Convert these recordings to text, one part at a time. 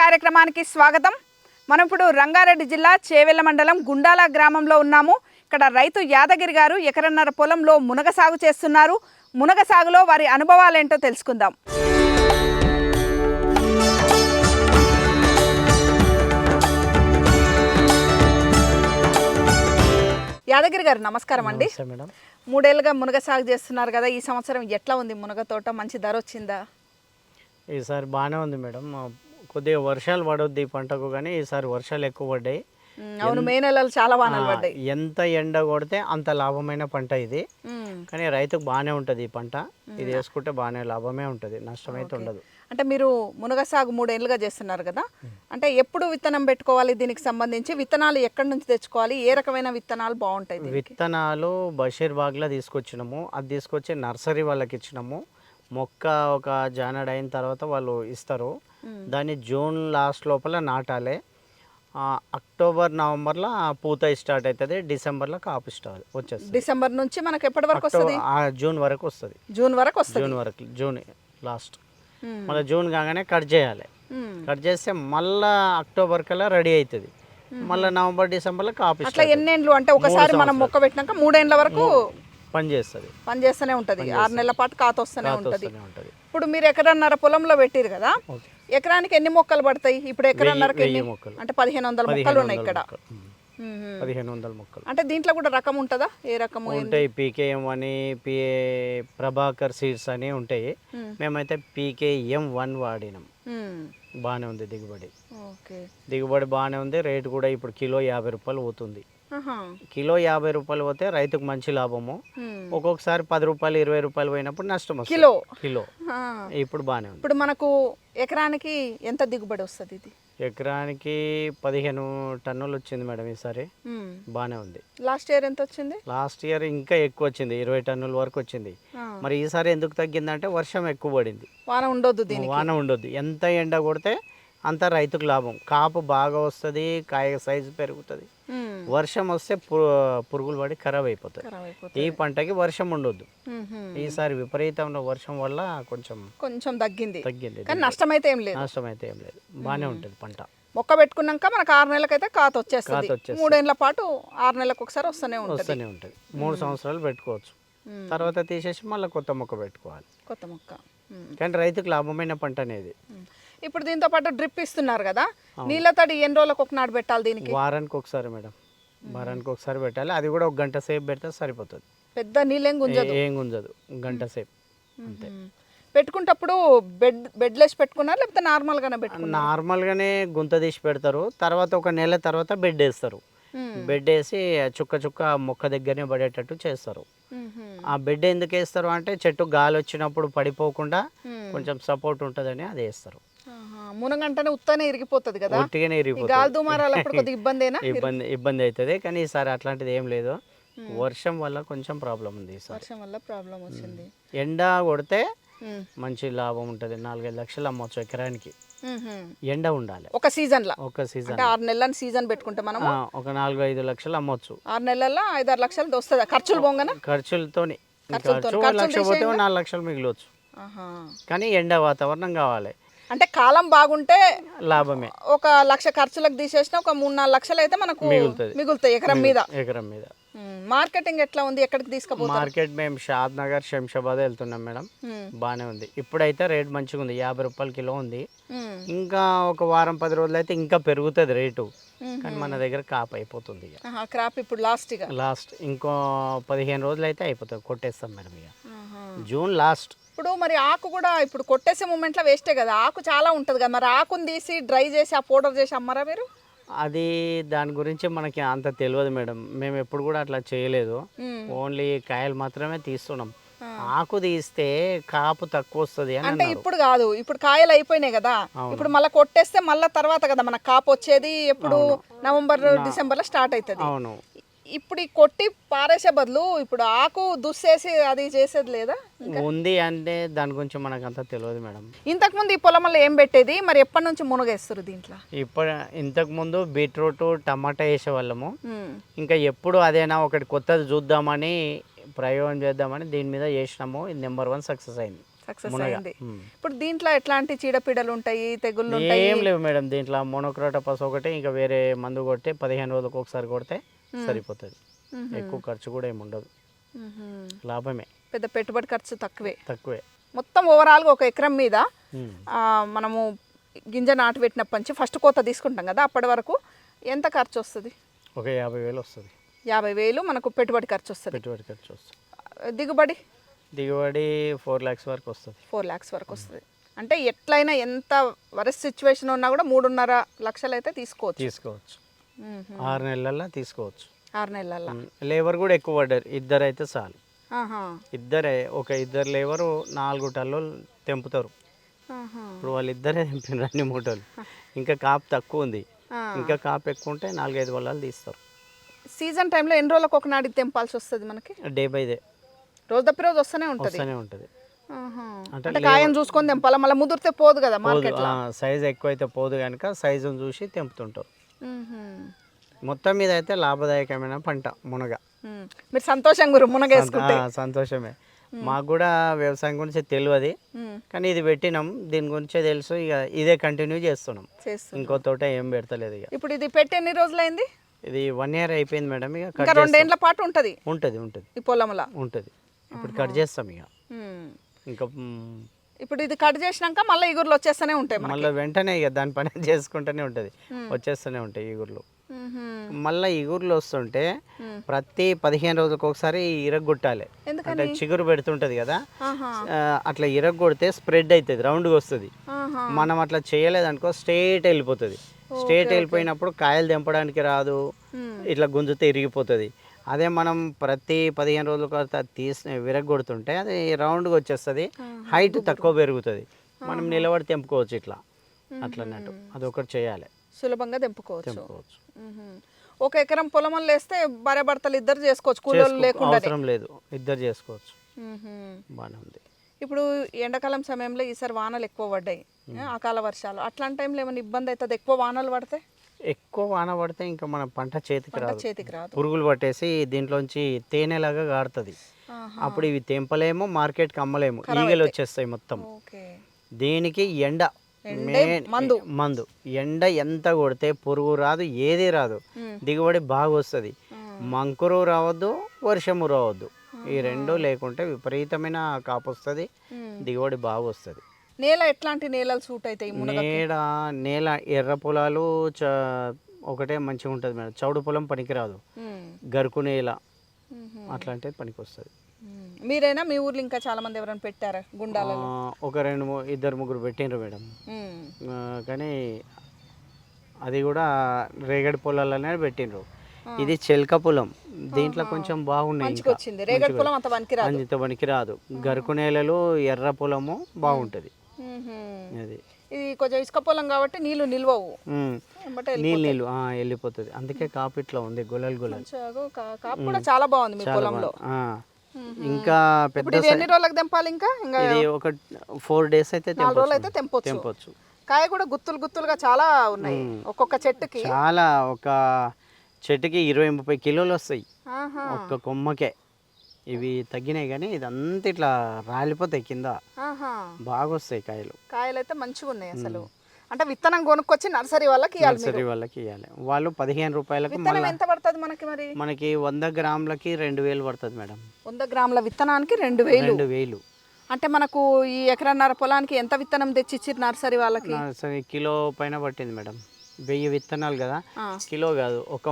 కార్యక్రమానికి స్వాగతం. మనం ఇప్పుడు రంగారెడ్డి జిల్లా చేవెళ్ళ మండలం గుండాల గ్రామంలో ఉన్నాము. ఇక్కడ రైతు యాదగిరి గారు ఎకరన్నర పొలంలో మునగ సాగు చేస్తున్నారు. మునగ సాగులో వారి అనుభవాలేంటో తెలుసుకుందాం. యాదగిరి గారు నమస్కారం అండి. మేడం. మూడేళ్ళుగా మునగ సాగు చేస్తున్నారు కదా ఈ సంవత్సరం ఎట్లా ఉంది మునగ తోట? మంచి ధర వచ్చిందా? ఈసారి బాగానే ఉంది మేడం. కొద్దిగా వర్షాలు పడొద్ది ఈ పంటకు కానీ ఈసారి వర్షాలు ఎక్కువ పడ్డాయి. అవును మే నెలలు చాలా వానలు పడ్డాయి. ఎంత ఎండ కొడితే అంత లాభమైన పంట ఇది. కానీ రైతుకు బాగానే ఉంటుంది ఈ పంట. ఇది వేసుకుంటే బాగానే లాభమే ఉంటుంది నష్టం అయితే ఉండదు. అంటే మీరు మునగ సాగు మూడేళ్ళుగా చేస్తున్నారు కదా. అంటే ఎప్పుడు విత్తనం పెట్టుకోవాలి దీనికి సంబంధించి? విత్తనాలు ఎక్కడి నుంచి తెచ్చుకోవాలి? ఏ రకమైన విత్తనాలు బాగుంటాయి? విత్తనాలు బషీర్ బాగ్లో తీసుకొచ్చినాము. అది తీసుకొచ్చి నర్సరీ వాళ్ళకి ఇచ్చినాము. మొక్క ఒక జానడ్ అయిన తర్వాత వాళ్ళు ఇస్తారు. దాన్ని జూన్ లాస్ట్ లోపల నాటాలి. అక్టోబర్ నవంబర్లో పూత స్టార్ట్ అవుతుంది డిసెంబర్లో కాపు స్టార్ట్ వచ్చేస్తుంది. డిసెంబర్ నుంచి మనకు ఎప్పటి వరకు వస్తుంది? జూన్ వరకు వస్తుంది. జూన్ వరకు వస్తుంది? జూన్ వరకు జూన్ లాస్ట్. మళ్ళీ జూన్ కాగానే కట్ చేయాలి. కట్ చేస్తే మళ్ళా అక్టోబర్ కల్లా రెడీ అవుతుంది మళ్ళీ నవంబర్ డిసెంబర్లో కాపు అట్లా ఎన్నేండ్లు అంటే ఒకసారి మనం మొక్క పెట్టినాక మూడేండ్ల వరకు పని చేస్తుంది. పని చేస్తూనే ఉంటది. ఆరు నెలల పాటు కాత వస్తూనే ఉంటది. ఇప్పుడు మీరు ఎకరన్నర పొలంలో పెట్టిరు కదా? ఎకరానికి ఎన్ని మొక్కలు పడతాయి? ఇప్పుడు ఎకరన్నరకి ఎన్ని? వెయ్యి మొక్కలు. అంటే పదిహేను వందల మొక్కలు ఉన్నాయి ఇక్కడ. పదిహేను వందల మొక్కలు. అంటే దీంట్లో కూడా రకం ఉంటుందా? ఏ రకము ఉంటాయి. పీకేఎం అని పిఏ ప్రభాకర్ సీడ్స్ అని ఉంటాయి. మేమైతే పీకేఎం వన్ వాడినాం. బాగానే ఉంది దిగుబడి. ఓకే. దిగుబడి బాగానే ఉంది. రేటు కూడా ఇప్పుడు కిలో యాభై రూపాయలు పోతుంది. కిలో యాభై రూపాయలు పోతే రైతుకు మంచి లాభము. ఒక్కొక్కసారి పది రూపాయలు ఇరవై రూపాయలు పోయినప్పుడు నష్టం వస్తుంది. కిలో. కిలో. ఇప్పుడు బాగానే ఉంది. ఇప్పుడు మనకు ఎకరానికి ఎంత దిగుబడి వస్తుంది ఇది? ఎకరానికి పదిహేను టన్నులు వచ్చింది మేడం ఈసారి. బాగానే ఉంది. లాస్ట్ ఇయర్ ఎంత వచ్చింది? లాస్ట్ ఇయర్ ఇంకా ఎక్కువ వచ్చింది ఇరవై టన్నుల వరకు వచ్చింది. మరి ఈసారి ఎందుకు తగ్గిందంటే వర్షం ఎక్కువ పడింది. వాన ఉండొద్దు వాన ఉండొద్దు. ఎంత ఎండ కొడితే అంత రైతుకు లాభం. కాపు బాగా వస్తుంది కాయ సైజు పెరుగుతుంది. వర్షం వస్తే పురుగులు పడి ఖరాబ్ అయిపోతుంది ఈ పంటకి వర్షం ఉండొద్దు. ఈసారి విపరీతమైన వర్షం వల్ల కొంచెం కొంచెం తగ్గింది. తగ్గింది. కానీ నష్టం అయితే ఏం లేదు. నష్టం అయితే ఏం లేదు. బాగానే ఉంటుంది పంట. మొక్క పెట్టుకున్నాక మనకు ఆరు నెలలకైతే కాత వచ్చేస్తుంది. కాత వచ్చేస్తుంది. మూడేళ్ళ పాటు ఆరు నెలలకు ఒకసారి వస్తూనే ఉంటుంది. వస్తూనే ఉంటుంది. మూడు సంవత్సరాలు పెట్టుకోవచ్చు. తర్వాత తీసేసి మళ్ళీ కొత్త మొక్క పెట్టుకోవాలి. కొత్త మొక్క. కానీ రైతుకు లాభమైన పంట అనేది. ఇప్పుడు దీంతో పాటు డ్రిప్ ఇస్తున్నారు కదా. నీళ్ళ తడి ఎన్ని రోజులకు ఒక నాడు పెట్టాలి దీనికి? వారానికి ఒకసారి మేడం. వారానికి ఒకసారి పెట్టాలి. అది కూడా ఒక గంట సేపు పెడితే సరిపోతుంది. పెద్ద నీళ్ళేం గుంజదు? ఏ- గుంజదు. గంట సేపు. అంతే. పెట్టుకుంటప్పుడు బెడ్ బెడ్లెస్ పెట్టుకున్నారు? లేకపోతే నార్మల్ గానే పెట్టుకున్నారు? నార్మల్గానే గుంత తీసి పెడతారు. తర్వాత ఒక నెల తర్వాత బెడ్ వేస్తారు. బెడ్ వేసి చుక్క చుక్క మొక్క దగ్గరనే పడేటట్టు చేస్తారు. ఆ బెడ్ ఎందుకు వేస్తారు అంటే చెట్టు గాలి వచ్చినప్పుడు పడిపోకుండా కొంచెం సపోర్ట్ ఉంటుందని అది వేస్తారు. మునగంటనే ఉత్తనే ఇరిగిపోతుంది కదా. ఒట్టిగానే ఈ ఇరిగిపోతుంది. గాలి దుమారాలప్పుడు కొద్దిగా ఇబ్బందేనా? ఇబ్బంది ఇబ్బంది అవుతుంది. కానీ ఈసారి అట్లాంటిది ఏం లేదు. వర్షం వల్ల కొంచెం ప్రాబ్లం ఉంది వర్షం వల్ల ప్రాబ్లం వచ్చింది. ఎండ కొడితే. మంచి లాభం ఉంటుంది. నాలుగైదు లక్షలు అమ్మొచ్చు ఎకరానికి. ఎండ ఉండాలి. ఒక సీజన్ లా. ఒక సీజన్ ఆరు నెలలని సీజన్ పెట్టుకుంటే మనం ఒక నాలుగు ఐదు లక్షలు అమ్మొచ్చు. ఆరు నెలల్లో ఐదారు లక్షలు వస్తుంది ఖర్చులు పోగానే ఖర్చులతోని. ఖర్చు లక్ష పోతే నాలుగు లక్షలు మిగిలవచ్చు. కానీ ఎండ వాతావరణం కావాలి. అంటే కాలం బాగుంటే లాభమే. ఒక లక్ష ఖర్చులకు తీసేసిన ఒక మూడు నాలుగు లక్షలు అయితే మనకు మిగులుతది. మిగులుతాయి ఎకరం మీద. ఎకరం మీద. మార్కెటింగ్ ఎట్లా ఉంది? ఎక్కడికి తీసుకుపోతారు? మార్కెట్ మేము షాద్ నగర్ శంషాబాద్ వెళ్తున్నాం మేడం. బాగానే ఉంది. ఇప్పుడైతే రేట్ మంచిగా ఉంది. యాభై రూపాయల కిలో ఉంది. ఇంకా ఒక వారం పది రోజులు అయితే ఇంకా పెరుగుతుంది రేటు. కానీ మన దగ్గర కాపు అయిపోతుంది క్రాప్ ఇప్పుడు లాస్ట్ లాస్ట్ ఇంకో పదిహేను రోజులు అయితే అయిపోతుంది. కొట్టేస్తాం మేడం ఇక. June last. ఇప్పుడు మరి ఆకు కూడా ఇప్పుడు కొట్టేసే మూమెంట్లో వేస్టే కదా. ఆకు చాలా ఉంటుంది కదా. మరి ఆకుని తీసి డ్రై చేసి ఆ పౌడర్ చేసి అమ్మరా మీరు? అది దాని గురించి మనకి అంత తెలియదు మేడం. మేము ఎప్పుడు కూడా అట్లా చేయలేదు. ఓన్లీ కాయలు మాత్రమే తీస్తున్నాం. ఆకు తీస్తే కాపు తక్కువ వస్తుంది అంటే ఇప్పుడు కాదు. ఇప్పుడు కాయలు అయిపోయినాయి కదా. ఇప్పుడు మళ్ళీ కొట్టేస్తే మళ్ళీ తర్వాత కదా మన కాపు వచ్చేది. ఎప్పుడు నవంబర్ డిసెంబర్లో స్టార్ట్ అవుతుంది. అవును. ఇప్పుడు ఈ కొట్టి పారేసే బదులు ఇప్పుడు ఆకు దుస్సేసి అది చేసేది లేదా? ఉంది అంటే దాని గురించి మనకు అంత తెలియదు మేడం ఇంతకుముందు ఈ పొలంలో ఏం పెట్టేది? మరి ఎప్పటి నుంచి మునగేస్తారు దీంట్లో? ఇప్పుడు ఇంతకు ముందు బీట్రూట్ టమాటా వేసేవాళ్ళము. ఇంకా ఎప్పుడు అదేనా ఒకటి కొత్తది చూద్దామని ప్రయోగం చేద్దామని దీని మీద చేసినాము ఇది నెంబర్ వన్ సక్సెస్ అయింది. సక్సెస్. అయింది. మ్మ్. ఇప్పుడు దీంట్లో ఎట్లాంటి చీడపీడలు ఉంటాయి తెగుళ్ళు ఉంటాయి? ఏం లేవు మేడం దీంట్లో. మోనోక్రోటోపస్ ఒకటి ఇంకా వేరే మందు కొడితే పదిహేను రోజులకు ఒకసారి కొడితే సరిపోతుంది. ఎక్కువ ఖర్చు కూడా ఏమి ఉండదు. లాభమే. పెద్ద పెట్టుబడి ఖర్చు తక్కువే. తక్కువే. మొత్తం ఓవరాల్గా ఒక ఎకరం మీద మనము గింజ నాటు పెట్టినప్పటి నుంచి ఫస్ట్ కోత తీసుకుంటాం కదా అప్పటి వరకు ఎంత ఖర్చు వస్తుంది? ఒక యాభై వేలు వస్తుంది. యాభై వేలు మనకు పెట్టుబడి ఖర్చు వస్తుంది. పెట్టుబడి ఖర్చు వస్తుంది. దిగుబడి? దిగుబడి ఫోర్ ల్యాక్స్ వరకు వస్తుంది. ఫోర్ ల్యాక్స్ వరకు వస్తుంది. అంటే ఎట్లయినా ఎంత వరస్ట్ సిచ్యువేషన్ ఉన్నా కూడా మూడున్నర లక్షలు అయితే తీసుకోవచ్చు. తీసుకోవచ్చు. ఆరు నెలల్లో తీసుకోవచ్చు. ఆరు నెలల్లో. లేబర్ కూడా ఎక్కువ పడ్డారు. ఇద్దరు అయితే చాలు. ఇద్దరే ఒక ఇద్దరు లేబరు నాలుగు టన్నులు తెంపుతారు. ఇప్పుడు వాళ్ళు ఇద్దరే తెంపినారు అన్ని మూటలు. ఇంకా కాపు తక్కువ ఉంది. ఇంకా కాపు ఎక్కువ ఉంటే నాలుగైదు వల్లాలు తీస్తారు. సీజన్ టైంలో ఎన్ని రోజులకు ఒక నాటి తెంపాల్సి వస్తుంది మనకి? Day by day. రోజు తప్పి రోజు వస్తూనే ఉంటుంది. వస్తూనే ఉంటుంది. అంటే కాయను చూసుకొని తెంపాలా? మళ్ళీ ముదిరితే పోదు కదా మార్కెట్ సైజ్ ఎక్కువైతే పోదు కనుక సైజును చూసి తెంపుతుంటారు మొత్తం మీద అయితే లాభదాయకమైన పంట మునగ. మీరు సంతోషంగా గురు ఆ, సంతోషమే. మాకు కూడా వ్యవసాయం గురించి తెలియదు. కానీ ఇది పెట్టినాం. దీని గురించే తెలుసు. ఇక ఇదే కంటిన్యూ చేస్తున్నాం. ఇంకో తోట ఏం పెడతలేదు ఇక. ఇప్పుడు ఇది పెట్టి ఎన్ని రోజులైంది? ఇది వన్ ఇయర్ అయిపోయింది మేడం. ఇక రెండేండ్ల పాటు ఉంటుంది? ఉంటుంది ఉంటుంది. ఈ పొలంలో? ఉంటుంది. ఇప్పుడు కట్ చేస్తాం ఇక. ఇంకా ఇప్పుడు ఇది కట్ చేసినాక మళ్ళీ ఈగుర్లు వచ్చేస్తూనే ఉంటాయి మళ్ళీ వెంటనే ఇక దాని పని చేసుకుంటూనే ఉంటుంది. వచ్చేస్తూనే ఉంటాయి ఈగుర్లు. మళ్ళీ ఈగుర్లు వస్తుంటే ప్రతి పదిహేను రోజులకు ఒకసారి ఇరగొట్టాలి. అంటే చిగురు పెడుతుంటది కదా. అట్లా ఇరగొడితే స్ప్రెడ్ అవుతుంది రౌండ్గా వస్తుంది. మనం అట్లా చేయలేదనుకో స్ట్రేట్ వెళ్ళిపోతుంది. స్ట్రేట్ వెళ్ళిపోయినప్పుడు కాయలు తెంపడానికి రాదు. ఇట్లా గుంజితే ఇరిగిపోతుంది. అదే మనం ప్రతి పదిహేను రోజుల తీసి విరగొడుతుంటే అది రౌండ్గా వచ్చేస్తుంది. హైట్ తక్కువ పెరుగుతుంది. మనం నిలబడి తెంపుకోవచ్చు ఇట్లా. అట్లా అన్నట్టు. అది ఒకటి చేయాలి. సులభంగా తెంపుకోవచ్చు. ఒక ఎకరం పొలం వల్ల వేస్తే భార్య భర్తలు ఇద్దరు చేసుకోవచ్చు చేసుకో- లేకుండా అవసరం లేదు. ఇద్దరు చేసుకోవచ్చు. బాగానే ఉంది. ఇప్పుడు ఎండాకాలం సమయంలో ఈసారి వానలు ఎక్కువ పడ్డాయి. అకాల వర్షాలు. అట్లాంటి టైంలో ఏమైనా ఇబ్బంది అవుతుంది? ఎక్కువ వానలు పడితే? ఎక్కువ వాన పడితే ఇంకా మన పంట చేతికి రాదు. చేతికి రాదు. పురుగులు పట్టేసి దీంట్లోంచి తేనెలాగా గాడుతుంది ఆహా. అప్పుడు ఇవి తెంపలేము మార్కెట్కి అమ్మలేము. ఈగలు వచ్చేస్తాయి మొత్తం. దీనికి ఎండ మందు. మందు. ఎండ ఎంత కొడితే పురుగు రాదు ఏది రాదు. దిగుబడి బాగా వస్తుంది. మంకురు రావద్దు వర్షము రావద్దు. ఈ రెండు లేకుంటే విపరీతమైన కాపు వస్తుంది. దిగుబడి బాగా వస్తుంది. నేల ఎట్లాంటి నేలలు సూట్ అవుతాయి మునగ నేల నేల ఎర్ర పొలాలు చ ఒకటే మంచిగా ఉంటుంది మేడం. చౌడు పొలం పనికిరాదు. గరుకు నేల మ్మ్. అట్లాంటిది పనికి వస్తుంది. మీరైనా మీ ఊర్లో ఇంకా చాలా మంది ఎవరైనా పెట్టారా గుండాలలో? ఒక రెండు ఇద్దరు ముగ్గురు పెట్టిండ్రు మేడం. కానీ అది కూడా రేగడి పొలాలనే పెట్టిండ్రు. ఇది చెల్క పొలం. దీంట్లో కొంచెం బాగున్నాయి అంత పనికి రాదు అంత పనికి రాదు గరుకు నేలలు ఎర్ర పొలము బాగుంటుంది. అది. ఇది కొంచెం ఇసుక పొలం కాబట్టి నీళ్ళు నిల్వవు. నీళ్ళు నీళ్ళు వెళ్ళిపోతుంది. అందుకే కాపు ఇట్లా ఉంది గొలలు గొలలు మంచిగా కా- కాపు కూడా చాలా బాగుంది మీ పొలంలో. ఇంకా పెద్ద ఎన్ని రోజులకు తెంపాలి ఇంకా? ఇంకా ఇది ఒక ఫోర్ డేస్ అయితే నాలుగు రోజులు అయితే తెంపొచ్చు. కాయ కూడా గుత్తులు గుత్తులుగా చాలా ఉన్నాయి. ఒక్కొక్క చెట్టుకి. చాలా ఒక చెట్టుకి ఇరవై ముప్పై కిలోలు వస్తాయి. ఒక్క కొమ్మకే. ఇవి తగ్గినాయి కానీ ఇదంతా ఇట్లా రాలిపోతాయి కింద. బాగా వస్తాయి కాయలు. కాయలు అయితే మంచిగా ఉన్నాయి అసలు. అంటే విత్తనం కొనుక్కొచ్చి నర్సరీ వాళ్ళకి ఇవ్వాలి నర్సరీ వాళ్ళకి ఇవ్వాలి వాళ్ళు పదిహేను రూపాయలకు విత్తనం ఎంత పడుతుంది మనకి మరి? మనకి వంద గ్రాములకి రెండు వేలు పడుతుంది మేడం. వంద గ్రాముల విత్తనానికి రెండు వేలు. రెండు వేలు. అంటే మనకు ఈ ఎకరన్నర పొలానికి ఎంత విత్తనం తెచ్చి ఇచ్చిర్రు నర్సరీ వాళ్ళకి? నర్సరీ కిలో పైన పట్టింది మేడం. వెయ్యి విత్తనాలు కదా. కిలో కాదు. ఒక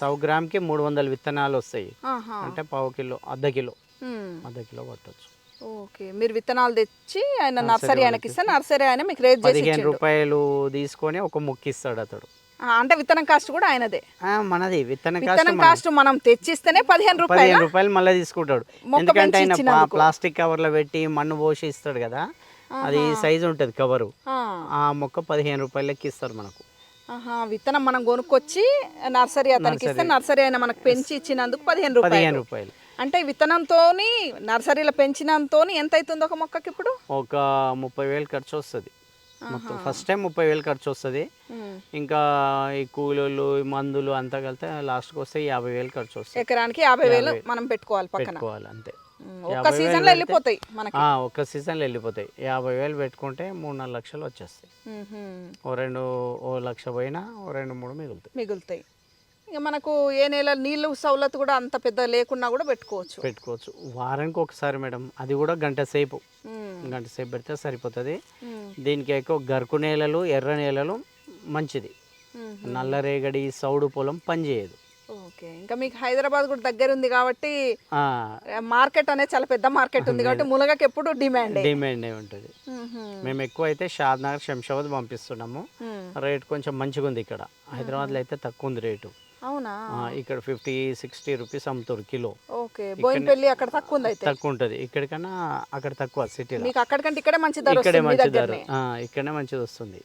సౌ గ్రామ్కి మూడు వందల విత్తనాలు వస్తాయి. అంటే పావు కిలో అర్ధ కిలో. అర్ధ కిలో పట్టవచ్చు ఓకే. మీరు విత్తనాలు తెచ్చి ఆయన నర్సరీ ఆయనకి ఇస్తే నర్సరీ ఆయన మీకు రేట్ చేసి పదిహేను. రూపాయలు తీసుకొని ఒక ముక్కు ఇస్తాడు అతడు. అంటే విత్తనం కాస్ట్ కూడా ఆయనదే. మనది. విత్తన విత్తనం కాస్ట్ మనం తెచ్చిస్తేనే పదిహేను రూపాయలు? పదిహేను రూపాయలు మళ్ళీ తీసుకుంటాడు. ఎందుకంటే ఆయన. ప్లాస్టిక్ కవర్లో పెట్టి మన్ను పోసి ఇస్తాడు కదా? అది సైజు ఉంటుంది కవరు. ఆ. మొక్క పదిహేను రూపాయలకి ఇస్తారు మనకు. విత్తనం మనం కొనుక్కొచ్చి నర్సరీ అతనికి ఇస్తే నర్సరీ. ఆయన మనకు పెంచి ఇచ్చినందుకు పదిహేను పదిహేను రూపాయలు. రూపాయలు అంటే విత్తనంతో నర్సరీలో పెంచినంతో ఎంత అవుతుంది ఒక మొక్కకి ఇప్పుడు? ఒక ముప్పై వేలు ఖర్చు వస్తుంది. మొత్తం ఫస్ట్ టైం ముప్పై వేలు ఖర్చు వస్తుంది. ఇంకా ఈ కూలీలు ఈ మందులు అంతా కలితే లాస్ట్కి వస్తే యాభై వేలు ఖర్చు వస్తుంది. ఎకరానికి యాభై వేలు మనం పెట్టుకోవాలి పక్కన. పెట్టుకోవాలి అంతే. ఒక్క సీజన్లో పెడితే- వెళ్ళిపోతాయి మనకి. ఒక్క సీజన్లో వెళ్ళిపోతాయి. యాభై వేలు పెట్టుకుంటే మూడు నాలుగు లక్షలు వచ్చేస్తాయి. ఓ రెండు ఓ లక్ష పోయినా ఓ రెండు మూడు మిగులుతాయి. మిగులుతాయి. ఇక మనకు ఏ నెల నీళ్ళు సౌలత్ కూడా అంత పెద్ద లేకున్నా కూడా పెట్టుకోవచ్చు. పెట్టుకోవచ్చు. వారానికి ఒకసారి మేడం. అది కూడా గంట సేపు. గంట సేపు పెడితే సరిపోతుంది. దీనికి ఎక్కువ గరుకు నేలలు ఎర్ర నేలలు మంచిది. నల్లరేగడి సౌడు పొలం పనిచేయదు. ఓకే. ఇంకా మీకు హైదరాబాద్ కూడా దగ్గర ఉంది కాబట్టి మార్కెట్ అనేది చాలా పెద్ద మార్కెట్ ఉంది కాబట్టి మునగకి ఎప్పుడు డిమాండ్. డిమాండ్ ఉంటుంది. మేము ఎక్కువ అయితే షాద్ నగర్ శంషాబాద్ పంపిస్తున్నాము. రేట్ కొంచెం మంచిగా ఉంది ఇక్కడ. హైదరాబాద్లో అయితే తక్కువ ఉంది రేటు. అవునా? ఇక్కడ ఫిఫ్టీ సిక్స్టీ రూపీస్ అమ్ముతారు కిలో. ఓకే. బోయినపల్లి అక్కడ తక్కువ ఉంది అయితే తక్కువ ఉంటుంది ఇక్కడికన్నా అక్కడ తక్కువ సిటీలో మీకు అక్కడికంటే ఇక్కడే మంచి ధర ఇక్కడే మంచి ధర. ఇక్కడనే మంచిది వస్తుంది.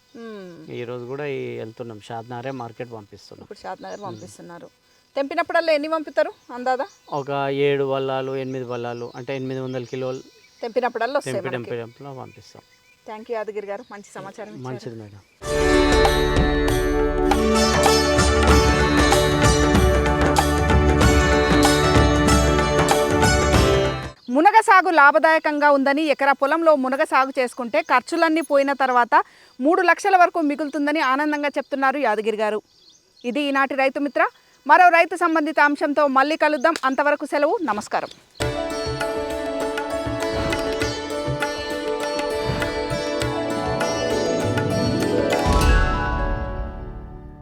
ఈ రోజు కూడా ఈ వెళ్తున్నాం. షాద్నారే మార్కెట్ పంపిస్తున్నాం. ఇప్పుడు షాద్నగర్ పంపిస్తున్నారు. తెంపినప్పుడల్లా ఎన్ని పంపుతారు అందాదా? ఒక ఏడు వల్లాలు ఎనిమిది వల్లాలు అంటే ఎనిమిది వందల కిలోలు తెంపినప్పుడల్లా తెంపి తెంపడంలో పంపిస్తాం. థ్యాంక్ యూ యాదగిరి గారు. మంచి సమాచారం. మంచిది మేడం. మునగ సాగు లాభదాయకంగా ఉందని ఎకరా పొలంలో మునగ సాగు చేసుకుంటే ఖర్చులన్నీ పోయిన తర్వాత మూడు లక్షల వరకు మిగులుతుందని ఆనందంగా చెప్తున్నారు యాదగిరి గారు. ఇది ఈనాటి రైతు మిత్ర. మరో రైతు సంబంధిత అంశంతో మళ్ళీ కలుద్దాం. అంతవరకు సెలవు. నమస్కారం.